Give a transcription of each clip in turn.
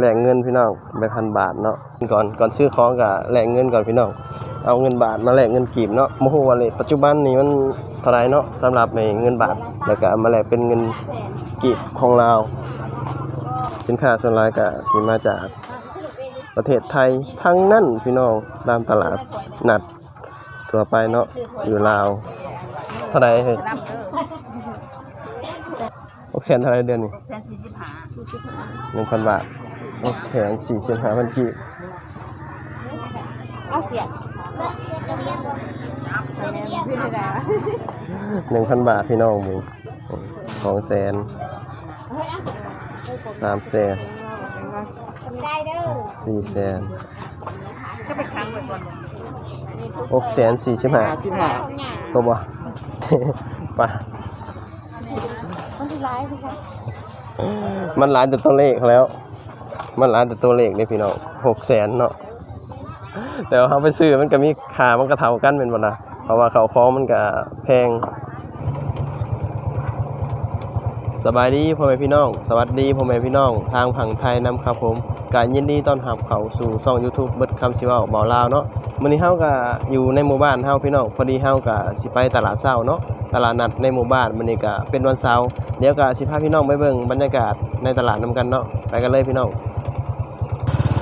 แลกเงินพี่น้องไปพันบาทเนาะก่อนก่อนซื้อของก็แลกเงินก่อนพี่น้องเอาเงินบาทมาแลกเงินกีบเนาะบ่ฮู้ว่าเลทปัจจุบันนี้มันเท่าไรเนาะสำหรับในเงินบาทแล้วก็มาแลกเป็นเงินกีบของลาสินค้าส่วนหลายก็สิมาจากประเทศไทยทั้งนั้นพี่น้องตามตลาดนัดทั่วไปเนาะอยู่ลาวเท่าไรเฮ้ยน้ำเด้อหกแสนเท่าไรเดือนนี้แสนสี่สิบห้าหนึ่งพันบาท หกแสนสี่สิบห้าพันกีบเอาเสียบคะแนนพี่ได้หนึ่งพันบาทพี่น้องมึงสองแสนสามแสนได้เด้อสี่แสนก็ไปค้างไว้ก่อนหกแสนสี่สิบห้าสิบห้าก็บ่ไปมันที่ร้ายพี่ชายมันหลายแต่ตัวเลขแล้ว มันหลายแต่ตัวเลขเนี่ยพี่น้องหกแสนเนาะแต่ว่าเขาไปซื้อมันก็มีค่ามันก็เท่ากันเป็นบ่นะเพราะว่าเขาคล้องมันก็แพง สบายดีพ่อแม่พี่น้อง สวัสดีพ่อแม่พี่น้อง ทางผังไทยนำครับผมการยินดีต้อนรับเขาสู่ช่อง YouTube เบิดคำสิวาเบาลาวเนาะมื้อนี้เฮาก็อยู่ในหมู่บ้านเฮาพี่น้องพอดีเฮาก็สิไปตลาดเช้าเนาะตลาดนัดในหมู่บ้านมื้อนี้ก็เป็นวันเสาร์เดี๋ยวก็สิพาพี่น้องไปเบิ่งบรรยากาศในตลาดนํกันเนาะไปกันเลยพี่น้อง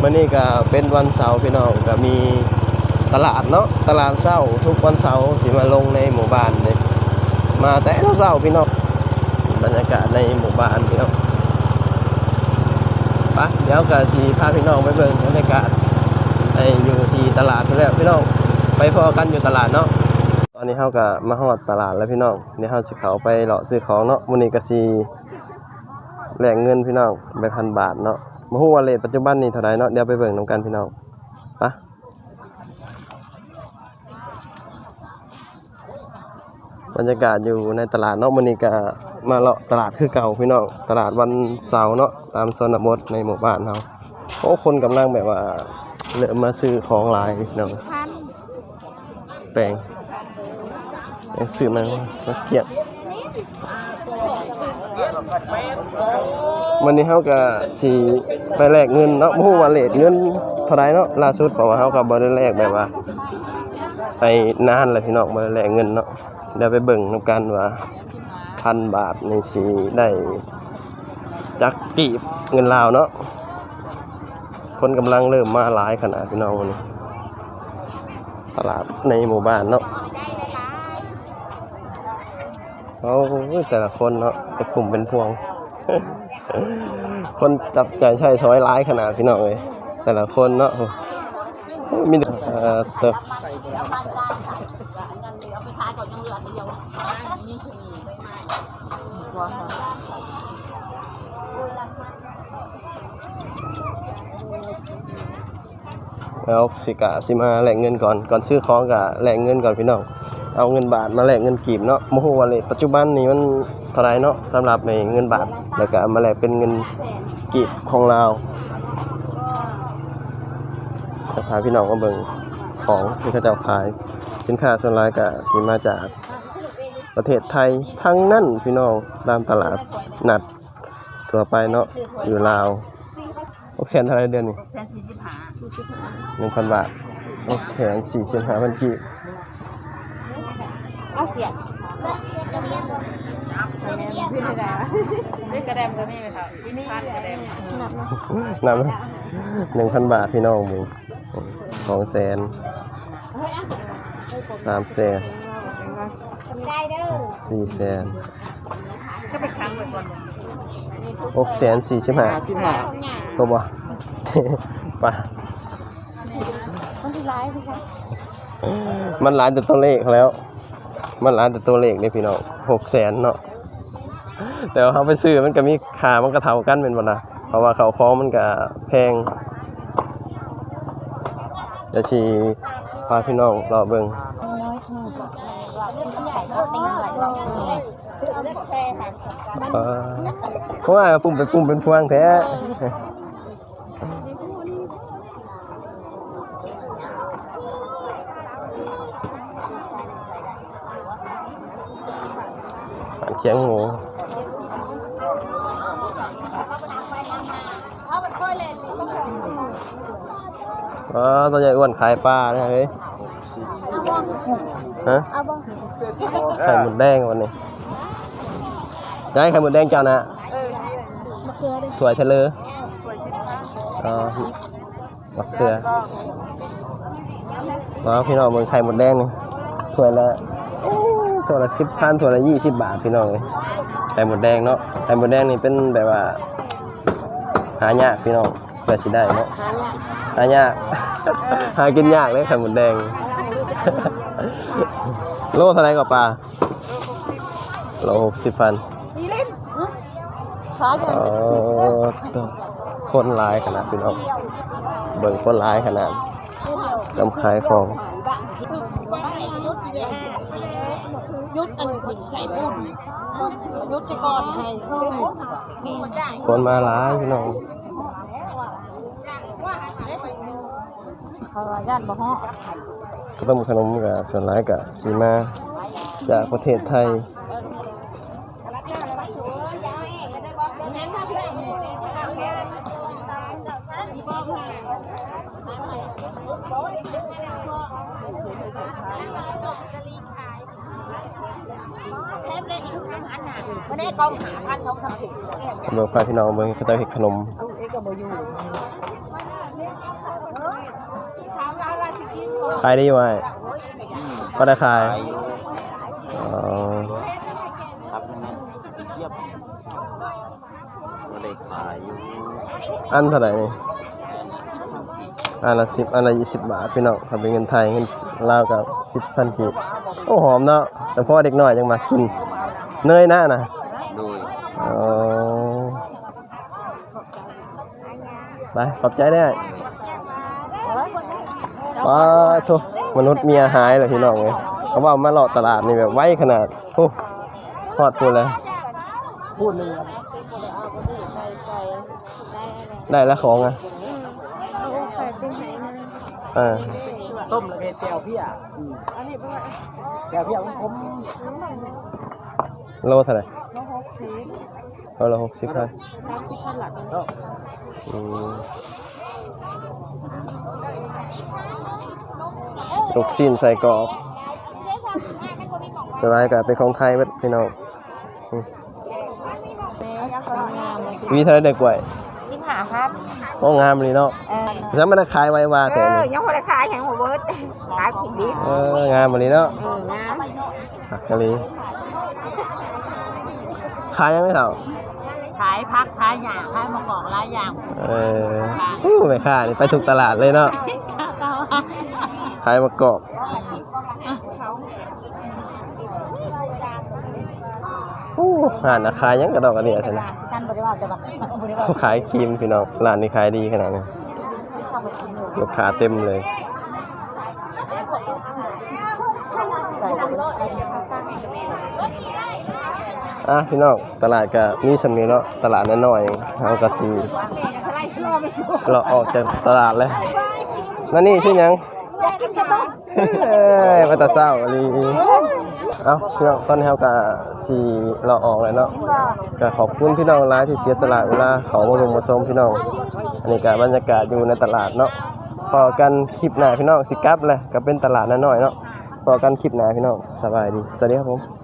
มื่อนี้ก็เป็นวันเสาร์พี่น้องก็มีตลาดเนาะตลาดเช้าทุกวันเสาร์สิมาลงในหมู่บ้านเลยมาแต่เช้าพี่น้องบรรยากาศในหมู่บ้านพี่น้องไปเดี๋ยวก็สิพาพี่น้องไปเบิ่งบรรยากาศไออยู่ที่ตลาดนี่แหละพี่น้องไปพอกันอยู่ตลาดเนาะตอนนี้เฮาก็มาฮอดตลาดแล้วพี่น้องเดี๋ยวเฮาสิเขาไปเลาะซื้อของเนาะมื้อนี้ก็สิแลกเงินพี่น้องไปพันบาทเนาะ มาฮู้ว่าเลทปัจจุบันนี่เท่าไหร่เนาะเดี๋ยวไปเบิ่งนํกันพี่น้องไปะบรรยากาศอยู่ในตลาดเนาะมื้อนี้ก็มาเลาะตลาดคือเก่าพี่น้องตลาดวันเสาร์เนาะตามชนบทในหมู่บ้านเฮาโอ้คนกำลังแบบว่าเริ่มมาซื้อของหลายพี่น้องพันแปลงแปลงซื้อมามาเกียบ วันนี้เฮาก็สิไปแลกเงินเนาะบ่ฮู้ว่าเลทเงินเท่าไรเนาะล่าสุดเพราะว่าเฮาก็บ่ได้แลกแบบว่าไปนานแล้วพี่น้องบ่ได้แลกเงินเนาะเดี๋ยวไปเบิ่งนํกันว่าพันบาทในสิได้จักกีบเงินลาวเนาะคนกำลังเริ่มมาหลายขนาดพี่น้องนนี้ตลาดในหมู่บ้านเนาะโอ้ยแต่ละคนเนาะเป็นกลุ่มเป็นพวง คนจับใจใช้ช้อยร้ายขนาดพี่น้องเลยแต่ละคนเนาะมีแต่เอ่อเติบเอาพันได้ค่ะเงินเอาไปขายก่อนยังเหลืออันเดียวนี่คือนี่ไม่ไม่ว้าแล้วสิกะสิมาแหลกเงินก่อนก่อนซื้อของกะแหลกเงินก่อนพี่น้อง เอาเงินบาทมาแลกเงินกีบเนาะโมโหวาเลยปัจจุบันนี้มันเท่าไรเนาะสำหรับในเงินบาทแล้วก็มาแลกเป็นเงินกีบของลาจะพาพี่น้องมาเบิ่งของที่เขาจ้าขาย สินค้าส่วนหลายก็สิมาจากประเทศไทยทั้งนั้นพี่น้องตามตลาดนัดทั่วไปเนาะอยู่ลาวหกแสนเท่าไรเดือนนี้แสนสี่สิบห้าหนึ่งพันบาทหกแสนสี่สิบห้าพันกีบ เอาเสียบ คะแนนพี่ได้ได้กระแดมก็มีไหมครับชิ้นพันกระแดมนำหนึ่งพันบาทพี่น้องมึงสองแสนสามแสนได้เด้อสี่แสนก็ไปค้างไว้ก่อนหกแสนสี่สิบห้าสิบห้าก็บ่ไปมันที่ร้ายพี่ชายมันหลายแต่ตัวเลขแล้ว มันหลายแต่ตัวเลขเนี่ยพี่น้องหกแสนเนาะ แต่ว่าเขาไปซื้อมันก็มีค่ามันก็เท่ากันเป็นบ่นะเพราะว่าเขาคล้องมันก็แพงเดี๋ยวชีพาพี่น้องรอเบิ่งเออเพราะว่าปุ่มเป็นปุ่มเป็นพวงแท้อันเคียงหมู เอาไปค่อยเล่น อ๋อตัวใหญ่อ้วนขายปลาเนี่ยเฮ้ยฮะเอาบ่ไข่หมดแดงวันนี้ได้ไข่หมดแดงเจ้านะมะเขือสวยเฉลยอ๋อบักเกลืออ๋อพี่น้องเมืองไข่หมดแดงนี่ถ้วละถ้วละสิบพันถ้วละยี่สิบบาทพี่น้องเลยไข่หมดแดงเนาะ ไข่หมดแดงนี่เป็นแบบว่า หายากพี่น้องเพื่อสิได้เนาะ หาเนี่ยหายาก หากินยากเลยไข่หมดแดง โลเท่าไหรกับปลา โลหกสิบพันอีลินขายกัอ๋นอคนหลายขนาดพี่น้องเบิ่งคนหลายขนาดกำขายของยุดอันคนใส่บุญยุดจะก่อนให้มีจ้างคนมาหลายพี่น้อง เขาว่าย่านบ่ฮอดก็ต้องขนมกับส่วนหลายกับสีมาจากประเทศไทยวันนี้กองหาพันสองสามสิบเบิ่งพาพี่น้องเบิ่งเขาเจะเห็ดขนม เอาเอ็กก็บ่อยู่ไหมก็ได้ขายอ๋อครับเทียบก็เลยขายอยู่อันเท่าไหร่นี่อันละสิบอันละยี่สิบบาทพี่น้องถ้าเป็นเงินไทยเงินลาวกับสิบพันกีบโอ้หอมเนาะแต่พ่อเด็กน้อยยังมากินเนยหน้านะดยอ๋อไปขอบใจได้ ว้าโทุมนุษย์เมียหายเลยพี่น้องเลยเขาว่ามาหลอดตลาดนี่แบบไวขนาดโอ้ทอดพูดเลยพูดหนึ่งได้แล้วของอะเออต้มแล้วก็แจ่วพี่อะแจ่วพี่อะผมโลเท่าไหร่โลละหกสิบพันอืม ลูกชิ้นใส่กรอบสบายกับเป็นของไทยเว้ยพี่น้องอืมวีเท่าไหรเด็กกวยสิบห้าพันก็งามเลยเนาะเออฉันไม่ได้ขายไว้ว่าแต่เออนี่ยังบ่ได้ขายหยังบ่เบิดขายผิดดิเอองามเลยเนาะเอองามผักกะหรี่ขายยังไม่เท่าขายพักขายหยางขายมะกอกหลายอย่างเอออู้ไม่ค่านี่ไปถูกตลาดเลยเนาะ ขายมะกอกอู้ห่านนะขายยังกระดอกกระเดียใช่ไหมท่านบริวารจะแบบบริวารเขาขายครีมพี่น้องร้านนี้ขายดีขนาดนี้เข้าไปกินอยู่ลูกค้าเต็มเลยใส่ไปกินข้าวสร้างอะพี่น้องตลาดก็มีสำนีเนาะตลาดน้อยๆเฮาก็สิเราออกจากตลาดเลยนั่นนี่ชื่อหยังอยา กินกระต้มเอ้ยมาแตาเศร้าอีหลีเอ้าพี่น้องตอนนี้เราก็สีเราออกแล้วเนาะก็ขอบคุณพี่น้องร้ายที่เสียสละเวลาเขามาลงมาชมพี่น้องอันนี้ก็บรรยากาศอยู่ในตลาดเนาะพอกันคลิปหน้าพี่น้องสิกลับเลยก็เป็นตลาดน้อยๆเนาะพอกันคลิปหน้าพี่น้องสบายดีสวัสดีครับผม